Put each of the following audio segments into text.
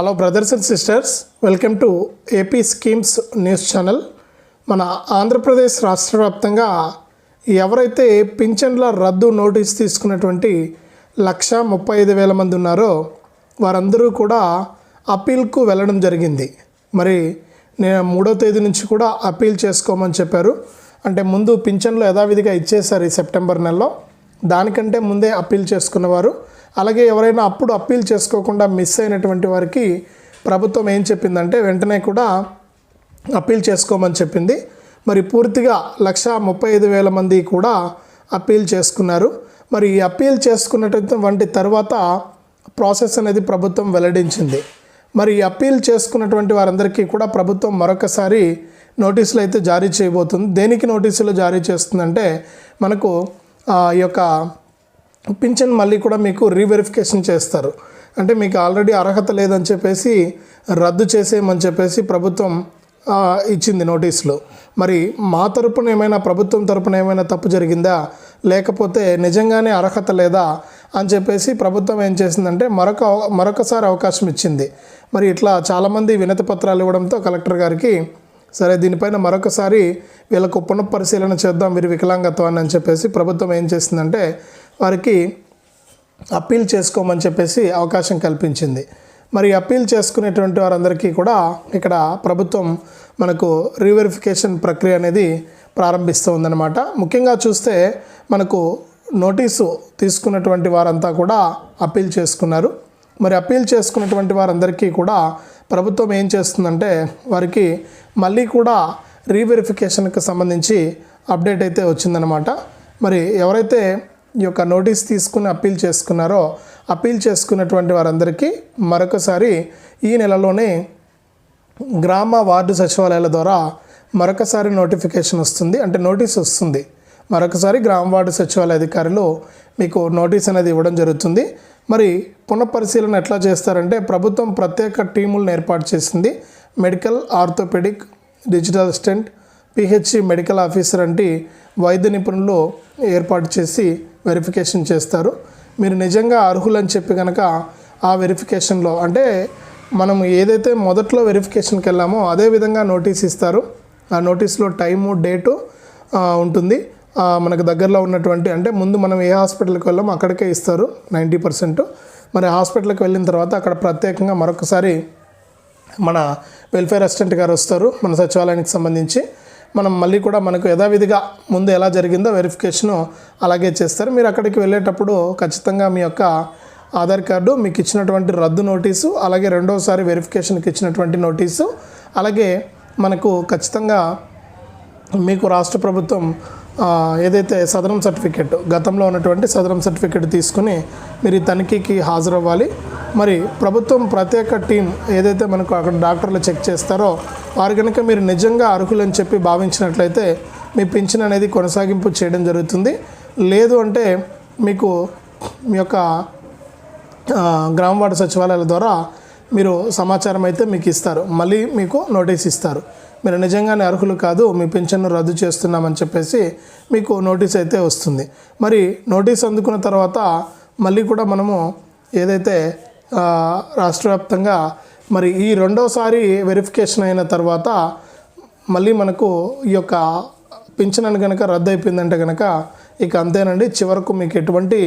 Hello brothers and sisters welcome to AP schemes news channel మన ఆంధ్రప్రదేశ్ రాష్ట్ర వ్యాప్తంగా ఎవరైతే పింఛన్ల రద్దు నోటీస్ తీసుకున్నటువంటి లక్ష ముప్పై ఐదు వేల మంది ఉన్నారో వారందరూ కూడా అప్పీల్కు వెళ్ళడం జరిగింది. మరి నేను మూడో తేదీ నుంచి కూడా అప్పీల్ చేసుకోమని చెప్పారు. అంటే ముందు పింఛన్లు యథావిధిగా ఇచ్చేశారు ఈ సెప్టెంబర్ నెలలో. దానికంటే ముందే అప్పీల్ చేసుకున్నవారు. అలాగే ఎవరైనా అప్పుడు అప్పీల్ చేసుకోకుండా మిస్ అయినటువంటి వారికి ప్రభుత్వం ఏం చెప్పిందంటే వెంటనే కూడా అప్పీల్ చేసుకోమని చెప్పింది. మరి పూర్తిగా లక్ష ముప్పై ఐదు వేల మంది కూడా అప్పీల్ చేసుకున్నారు. మరి ఈ అప్పీల్ చేసుకున్నటువంటి తర్వాత ప్రాసెస్ అనేది ప్రభుత్వం వెల్లడించింది. మరి ఈ అప్పీల్ చేసుకున్నటువంటి వారందరికీ కూడా ప్రభుత్వం మరొకసారి నోటీసులు అయితే జారీ చేయబోతుంది. దేనికి నోటీసులు జారీ చేస్తుందంటే మనకు ఆ, ఈ యొక్క పింఛన్ మళ్ళీ కూడా మీకు రీవెరిఫికేషన్ చేస్తారు. అంటే మీకు ఆల్రెడీ అర్హత లేదని చెప్పేసి రద్దు చేసేయమని చెప్పేసి ప్రభుత్వం ఇచ్చింది నోటీసులు. మరి మా తరపున ఏమైనా ప్రభుత్వం తరపున ఏమైనా తప్పు జరిగిందా? లేకపోతే నిజంగానే అర్హత లేదా? అని చెప్పేసి ప్రభుత్వం ఏం చేసిందంటే మరొక మరొకసారి అవకాశం ఇచ్చింది. మరి ఇట్లా చాలామంది వినతి పత్రాలు ఇవ్వడంతో కలెక్టర్ గారికి సరే దీనిపైన మరొకసారి వీళ్ళకు పునఃపరిశీలన చేద్దాం వీరి వికలాంగత్వాన్ని అని చెప్పేసి ప్రభుత్వం ఏం చేసిందంటే వారికి అప్పీల్ చేసుకోమని చెప్పేసి అవకాశం కల్పించింది. మరి అప్పీల్ చేసుకునేటువంటి వారందరికీ కూడా ఇక్కడ ప్రభుత్వం మనకు రీవెరిఫికేషన్ ప్రక్రియ అనేది ప్రారంభిస్తూ ఉందన్నమాట. ముఖ్యంగా చూస్తే మనకు నోటీసు తీసుకున్నటువంటి వారంతా కూడా అప్పీల్ చేసుకున్నారు. మరి అప్పీల్ చేసుకున్నటువంటి వారందరికీ కూడా ప్రభుత్వం ఏం చేస్తుందంటే వారికి మళ్ళీ కూడా రీవెరిఫికేషన్కి సంబంధించి అప్డేట్ అయితే వచ్చిందనమాట మరి ఎవరైతే యొక్క నోటీస్ తీసుకుని అప్పీల్ చేసుకున్నారో అప్పీల్ చేసుకున్నటువంటి వారందరికీ మరొకసారి ఈ నెలలోనే గ్రామ వార్డు సచివాలయాల ద్వారా మరొకసారి నోటిఫికేషన్ వస్తుంది. అంటే నోటీస్ వస్తుంది. మరొకసారి గ్రామ వార్డు సచివాలయ అధికారులు మీకు నోటీస్ అనేది ఇవ్వడం జరుగుతుంది. మరి పునఃపరిశీలన ఎట్లా చేస్తారంటే ప్రభుత్వం ప్రత్యేక టీములను ఏర్పాటు చేసింది. Medical orthopedic digital assistant PHC medical officer అంటే వైద్య నిపుణులు ఏర్పాటు చేసి వెరిఫికేషన్ చేస్తారు. మీరు నిజంగా అర్హులని చెప్పి కనుక ఆ వెరిఫికేషన్లో అంటే మనం ఏదైతే మొదట్లో వెరిఫికేషన్కి వెళ్ళామో అదే విధంగా నోటీస్ ఇస్తారు. ఆ నోటీస్లో టైము డేటు ఉంటుంది. మనకు దగ్గరలో ఉన్నటువంటి అంటే ముందు మనం ఏ హాస్పిటల్కి వెళ్ళామో అక్కడికే ఇస్తారు నైంటీ పర్సెంట్ మరి హాస్పిటల్కి వెళ్ళిన తర్వాత అక్కడ ప్రత్యేకంగా మరొకసారి మన వెల్ఫేర్ అసిస్టెంట్ గారు వస్తారు మన సచివాలయానికి సంబంధించి. మనం మళ్ళీ కూడా మనకు యథావిధిగా ముందు ఎలా జరిగిందో వెరిఫికేషను అలాగే చేస్తారు. మీరు అక్కడికి వెళ్ళేటప్పుడు ఖచ్చితంగా మీ యొక్క ఆధార్ కార్డు మీకు ఇచ్చినటువంటి రద్దు నోటీసు అలాగే రెండోసారి వెరిఫికేషన్కి ఇచ్చినటువంటి నోటీసు అలాగే మనకు ఖచ్చితంగా మీకు రాష్ట్ర ప్రభుత్వం ఏదైతే సదరం సర్టిఫికెట్ గతంలో ఉన్నటువంటి సదరం సర్టిఫికెట్ తీసుకుని మీరు ఈ తనిఖీకి హాజరవ్వాలి. మరి ప్రభుత్వం ప్రత్యేక టీం ఏదైతే మనకు అక్కడ డాక్టర్లు చెక్ చేస్తారో వారు కనుక మీరు నిజంగా అర్హులని చెప్పి భావించినట్లయితే మీ పింఛన్ అనేది కొనసాగింపు చేయడం జరుగుతుంది. లేదు అంటే మీకు మీ యొక్క గ్రామ వార్డు సచివాలయాల ద్వారా మీరు సమాచారం అయితే మీకు ఇస్తారు. మళ్ళీ మీకు నోటీస్ ఇస్తారు. మీరు నిజంగానే అర్హులు కాదు మీ పెన్షన్ను రద్దు చేస్తున్నామని చెప్పేసి మీకు నోటీస్ అయితే వస్తుంది. మరి నోటీస్ అందుకున్న తర్వాత మళ్ళీ కూడా మనము ఏదైతే రాష్ట్ర వ్యాప్తంగా మరి ఈ రెండోసారి వెరిఫికేషన్ అయిన తర్వాత మళ్ళీ మనకు ఈ యొక్క పింఛన్ అని కనుక రద్దు అయిపోయిందంటే కనుక ఇక అంతేనండి. చివరకు మీకు ఎటువంటి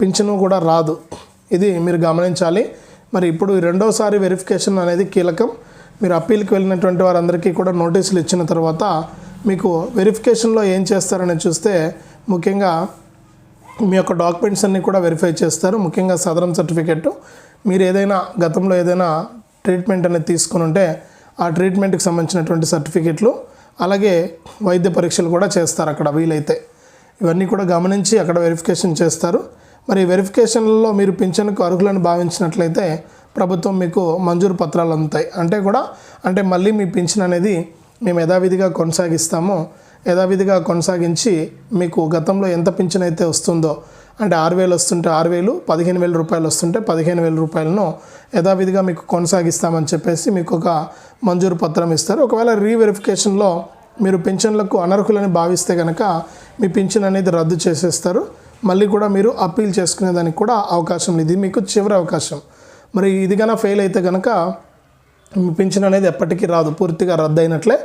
పింఛను కూడా రాదు. ఇది మీరు గమనించాలి. మరి ఇప్పుడు రెండోసారి వెరిఫికేషన్ అనేది కీలకం. మీరు అప్పీల్కి వెళ్ళినటువంటి వారందరికీ కూడా నోటీసులు ఇచ్చిన తర్వాత మీకు వెరిఫికేషన్లో ఏం చేస్తారని చూస్తే ముఖ్యంగా మీ యొక్క డాక్యుమెంట్స్ అన్నీ కూడా వెరిఫై చేస్తారు. ముఖ్యంగా సదరం సర్టిఫికెట్. మీరు ఏదైనా గతంలో ఏదైనా ట్రీట్మెంట్ అనేది తీసుకుని ఉంటే ఆ ట్రీట్మెంట్కి సంబంధించినటువంటి సర్టిఫికెట్లు అలాగే వైద్య పరీక్షలు కూడా చేస్తారు అక్కడ వీలైతే. ఇవన్నీ కూడా గమనించి అక్కడ వెరిఫికేషన్ చేస్తారు. మరి వెరిఫికేషన్లో మీరు పింఛన్కు అర్హులను భావించినట్లయితే ప్రభుత్వం మీకు మంజూరు పత్రాలు అందుతాయి. అంటే కూడా అంటే మళ్ళీ మీ పింఛన్ అనేది మేము యథావిధిగా కొనసాగిస్తాము. యథావిధిగా కొనసాగించి మీకు గతంలో ఎంత పింఛన్ అయితే వస్తుందో అంటే ఆరు వేలు వస్తుంటే ఆరు వేలు పదిహేను వేల రూపాయలు వస్తుంటే పదిహేను వేల రూపాయలను యథావిధిగా మీకు కొనసాగిస్తామని చెప్పేసి మీకు ఒక మంజూరు పత్రం ఇస్తారు. ఒకవేళ రీవెరిఫికేషన్లో మీరు పింఛన్లకు అనర్హులని భావిస్తే కనుక మీ పింఛన్ అనేది రద్దు చేసేస్తారు. మళ్ళీ కూడా మీరు అప్పీల్ చేసుకునేదానికి కూడా అవకాశం ఇది మీకు చివరి అవకాశం. మరి ఇది కనుక ఫెయిల్ అయితే కనుక పింఛన్ అనేది ఎప్పటికీ రాదు పూర్తిగా రద్దు అయినట్లే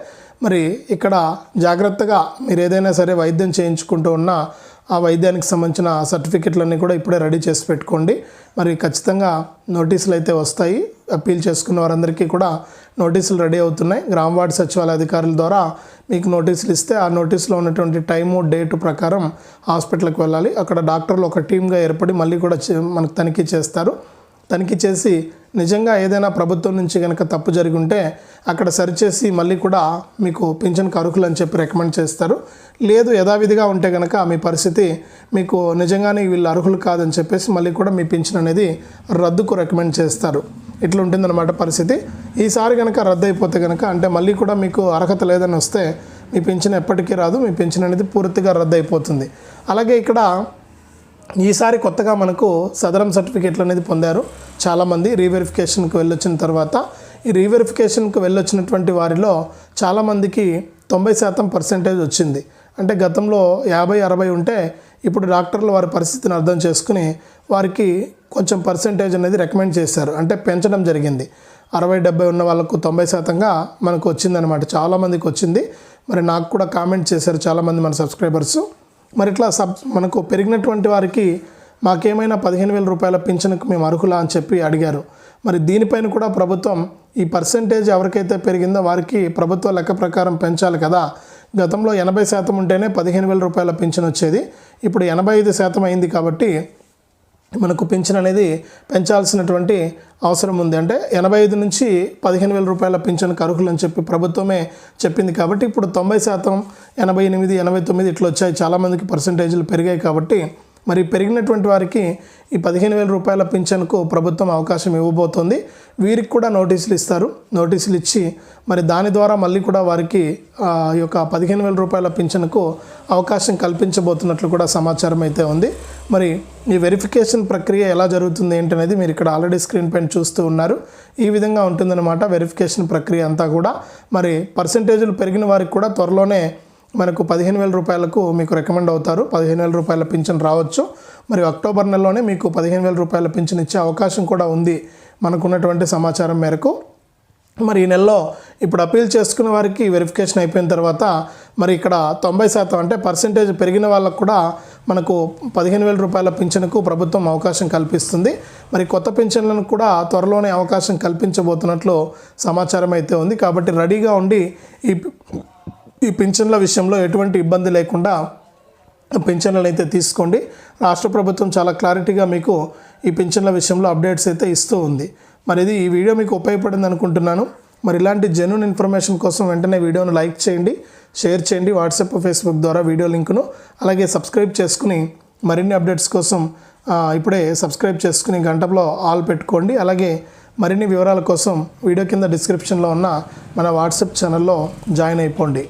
మరి ఇక్కడ జాగ్రత్తగా మీరు ఏదైనా సరే వైద్యం చేయించుకుంటూ ఉన్నా ఆ వైద్యానికి సంబంధించిన సర్టిఫికెట్లన్నీ కూడా ఇప్పుడే రెడీ చేసి పెట్టుకోండి. మరి ఖచ్చితంగా నోటీసులు అయితే వస్తాయి. అప్పీల్ చేసుకున్న వారందరికీ కూడా నోటీసులు రెడీ అవుతున్నాయి. గ్రామ వార్డు సచివాలయ అధికారుల ద్వారా మీకు నోటీసులు ఇస్తే ఆ నోటీసులో ఉన్నటువంటి టైము డేటు ప్రకారం హాస్పిటల్కి వెళ్ళాలి. అక్కడ డాక్టర్లు ఒక టీమ్గా ఏర్పడి మళ్ళీ కూడా చే- మనకు తనిఖీ చేస్తారు. తనిఖీ చేసి నిజంగా ఏదైనా ప్రభుత్వం నుంచి కనుక తప్పు జరిగి ఉంటే అక్కడ సరిచేసి మళ్ళీ కూడా మీకు పింఛన్ అర్హులు అని చెప్పి రికమెండ్ చేస్తారు. లేదు యథావిధిగా ఉంటే కనుక మీ పరిస్థితి మీకు నిజంగానే వీళ్ళు అర్హులు కాదని చెప్పేసి మళ్ళీ కూడా మీ పింఛన్ అనేది రద్దుకు రికమెండ్ చేస్తారు. ఇట్లా ఉంటుందన్నమాట పరిస్థితి. ఈసారి కనుక రద్దు అయిపోతే కనుక అంటే మళ్ళీ కూడా మీకు అర్హత లేదని వస్తే మీ పింఛన్ ఎప్పటికీ రాదు మీ పింఛన్ అనేది పూర్తిగా రద్దు అయిపోతుంది అలాగే ఇక్కడ ఈసారి కొత్తగా మనకు సదరం సర్టిఫికేట్లు అనేది పొందారు. చాలామంది రీవెరిఫికేషన్కి వెళ్ళొచ్చిన తర్వాత ఈ రీవెరిఫికేషన్కి వెళ్ళొచ్చినటువంటి వారిలో చాలామందికి తొంభై శాతం పర్సెంటేజ్ వచ్చింది. అంటే గతంలో యాభై అరవై ఉంటే ఇప్పుడు డాక్టర్లు వారి పరిస్థితిని అర్థం చేసుకుని వారికి కొంచెం పర్సెంటేజ్ అనేది రికమెండ్ చేశారు. అంటే పెంచడం జరిగింది. అరవై డెబ్బై ఉన్న వాళ్ళకు తొంభై శాతంగా మనకు వచ్చిందనమాట చాలామందికి వచ్చింది. మరి నాకు కూడా కామెంట్ చేశారు చాలామంది మన సబ్స్క్రైబర్స్. మరి ఇట్లా సబ్ మనకు పెరిగినటువంటి వారికి మాకేమైనా పదిహేను వేల రూపాయల పింఛన్కు మేము అర్హులా అని చెప్పి అడిగారు. మరి దీనిపైన కూడా ప్రభుత్వం ఈ పర్సంటేజ్ ఎవరికైతే పెరిగిందో వారికి ప్రభుత్వ లెక్క ప్రకారం పెంచాలి కదా. గతంలో ఎనభై శాతం ఉంటేనే పదిహేను వేల రూపాయల పింఛన్ వచ్చేది. ఇప్పుడు ఎనభై ఐదు శాతం అయింది కాబట్టి మనకు పింఛన్ అనేది పెంచాల్సినటువంటి అవసరం ఉంది. అంటే ఎనభై ఐదు నుంచి పదిహేను వేల రూపాయల పింఛన్కి అర్హులు అని చెప్పి ప్రభుత్వమే చెప్పింది కాబట్టి ఇప్పుడు తొంభై శాతం ఎనభై ఎనిమిది ఎనభై తొమ్మిది ఇట్లా వచ్చాయి. చాలామందికి పర్సంటేజీలు పెరిగాయి కాబట్టి మరి పెరిగినటువంటి వారికి ఈ పదిహేను వేల రూపాయల పింఛన్కు ప్రభుత్వం అవకాశం ఇవ్వబోతోంది. వీరికి కూడా నోటీసులు ఇస్తారు. నోటీసులు ఇచ్చి మరి దాని ద్వారా మళ్ళీ కూడా వారికి ఆ ఈ యొక్క పదిహేను వేల రూపాయల పింఛన్కు అవకాశం కల్పించబోతున్నట్లు కూడా సమాచారం అయితే ఉంది. మరి ఈ వెరిఫికేషన్ ప్రక్రియ ఎలా జరుగుతుంది ఏంటనేది మీరు ఇక్కడ ఆల్రెడీ స్క్రీన్ పైన చూస్తూ ఉన్నారు. ఈ విధంగా ఉంటుందన్నమాట వెరిఫికేషన్ ప్రక్రియ అంతా కూడా. మరి పర్సంటేజీలు పెరిగిన వారికి కూడా త్వరలోనే మనకు పదిహేను వేల రూపాయలకు మీకు రికమెండ్ అవుతారు. పదిహేను వేల రూపాయల పింఛన్ రావచ్చు. మరి అక్టోబర్ నెలలోనే మీకు పదిహేను వేల రూపాయల పింఛన్ ఇచ్చే అవకాశం కూడా ఉంది మనకున్నటువంటి సమాచారం మేరకు. మరి ఈ నెలలో ఇప్పుడు అప్పీల్ చేసుకున్న వారికి వెరిఫికేషన్ అయిపోయిన తర్వాత మరి ఇక్కడ తొంభై శాతం అంటే పర్సంటేజ్ పెరిగిన వాళ్ళకు కూడా మనకు పదిహేను వేల రూపాయల పింఛన్కు ప్రభుత్వం అవకాశం కల్పిస్తుంది. మరి కొత్త పింఛన్లను కూడా త్వరలోనే అవకాశం కల్పించబోతున్నట్లు సమాచారం అయితే ఉంది. కాబట్టి రెడీగా ఉండి ఈ ఈ పింఛన్ల విషయంలో ఎటువంటి ఇబ్బంది లేకుండా పింఛన్లను అయితే తీసుకోండి. రాష్ట్ర ప్రభుత్వం చాలా క్లారిటీగా మీకు ఈ పింఛన్ల విషయంలో అప్డేట్స్ అయితే ఇస్తూ ఉంది. మరి ఇది ఈ వీడియో మీకు ఉపయోగపడింది అనుకుంటున్నాను. మరి ఇలాంటి జెన్యున్ ఇన్ఫర్మేషన్ కోసం వెంటనే వీడియోను లైక్ చేయండి షేర్ చేయండి వాట్సాప్ ఫేస్బుక్ ద్వారా వీడియో లింకును అలాగే సబ్స్క్రైబ్ చేసుకుని మరిన్ని అప్డేట్స్ కోసం ఇప్పుడే సబ్స్క్రైబ్ చేసుకుని గంటలో ఆల్ పెట్టుకోండి. అలాగే మరిన్ని వివరాల కోసం వీడియో కింద డిస్క్రిప్షన్లో ఉన్న మన వాట్సాప్ ఛానల్లో జాయిన్ అయిపోండి.